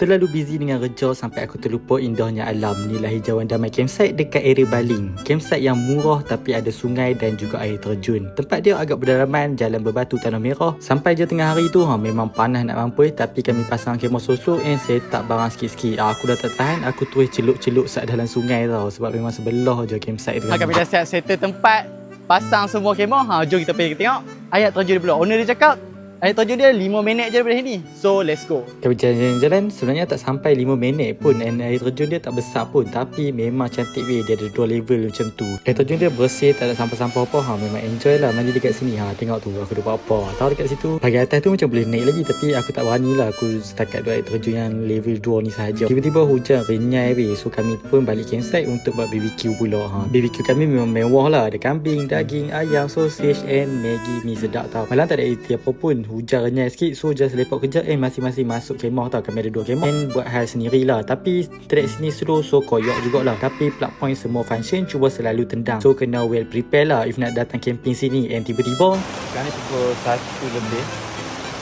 Terlalu busy dengan kerja sampai aku terlupa indahnya alam. Inilah hijauan damai campsite dekat area Baling. Campsite yang murah tapi ada sungai dan juga air terjun. Tempat dia agak berdalaman, jalan berbatu tanah merah. Sampai je tengah hari tu, ha, memang panas nak mampus tapi kami pasang kemah sosok and saya tak barang sikit-sikit. Ah, aku dah tak tahan, aku terus celup-celup sat dalam sungai tau. Sebab memang sebelah je campsite tu. Ha, kami dah siap settle tempat, pasang semua kemah. Ha, jom kita pergi tengok. Ayat terjun pula. Owner dia cakap, ayat terjun dia 5 minit je daripada sini. So, let's go. Kami jalan-jalan sebenarnya tak sampai 5 minit pun and air terjun dia tak besar pun tapi memang cantik weh dia ada dua level macam tu. Air terjun dia bersih tak ada sampah-sampah apa. Ha memang enjoy lah mandi dekat sini. Ha tengok tu aku dah buat apa. Tahu dekat situ bahagian atas tu macam boleh naik lagi tapi aku tak berani lah. Aku setakat dua air terjun yang level 2 ni sahaja. Tiba-tiba hujan renyai weh so kami pun balik campsite untuk buat BBQ pula. Ha BBQ kami memang mewah lah. Ada kambing daging ayam sausage and maggi mi sedap tau. Malam tak ada aktiviti apa pun hujan renyai sikit so just lepak kejap eh masing-masing masuk kemah tau kami ada dua kemah. And buat hal sendiri lah tapi track sini slow so koyak jugalah. Tapi plug point semua function cuba selalu tendang. So kena well prepare lah if nak datang camping sini. And tiba-tiba Sekarang ni pukul 1 lebih.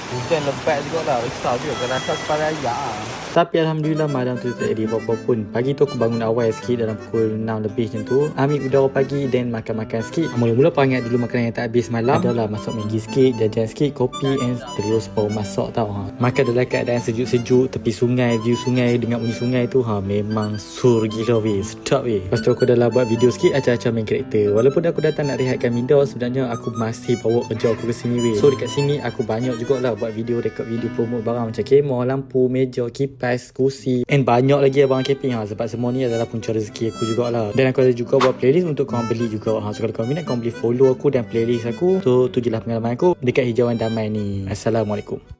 Hujan lebat juga lah. Risau juga. Kalau rasa kepala ayak lah. Tapi Alhamdulillah malam tu tak jadi apa-apa pun Pagi tu aku bangun awal sikit dalam pukul 6 lebih macam tu Ambil udara pagi dan makan-makan sikit Mula-mula perangat dulu makanan yang tak habis malam Adalah masak Maggi sikit, jajan sikit, kopi and terus baru masak tau ha. Makan dalam keadaan sejuk-sejuk tepi sungai, view sungai dengan bunyi sungai tu ha Memang sur gila weh, sedap weh Lepas tu aku dah lah buat video sikit acah-acah main karakter Walaupun aku datang nak rehatkan minda sebenarnya aku masih bawa kerja aku ke sini weh So dekat sini aku banyak jugalah buat video, rekod video promote barang macam kemah, lampu, meja, kipas, kursi. And banyak lagi abang camping ha Sebab semua ni adalah punca rezeki aku jugalah. Dan aku ada juga buat playlist untuk korang beli juga ha. So kalau korang minat korang boleh follow aku dan playlist aku. So tu je lah pengalaman aku dekat hijauan damai ni. Assalamualaikum